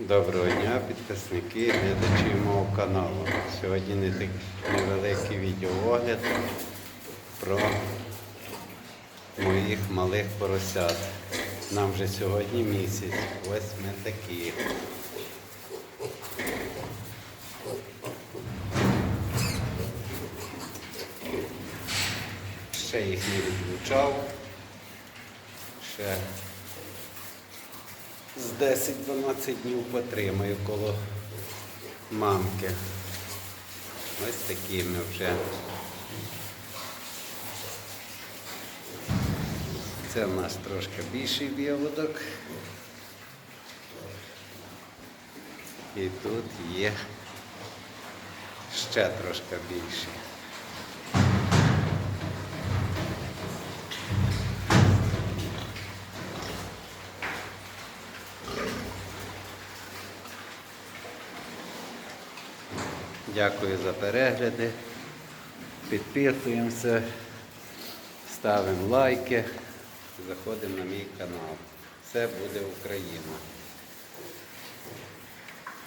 Доброго дня, підписники, глядачі мого каналу. Сьогодні не так невеликий відеоогляд про моїх малих поросят. Нам вже сьогодні місяць. Ось ми такі. Ще їх не відлучав. Ще з 10-12 днів потримаю коло мамки. Ось такі ми вже. Це в нас трошки більший виводок. І тут є ще трошки більший. Дякую за перегляди. Підписуємося, ставимо лайки, заходимо на мій канал. Все буде Україна.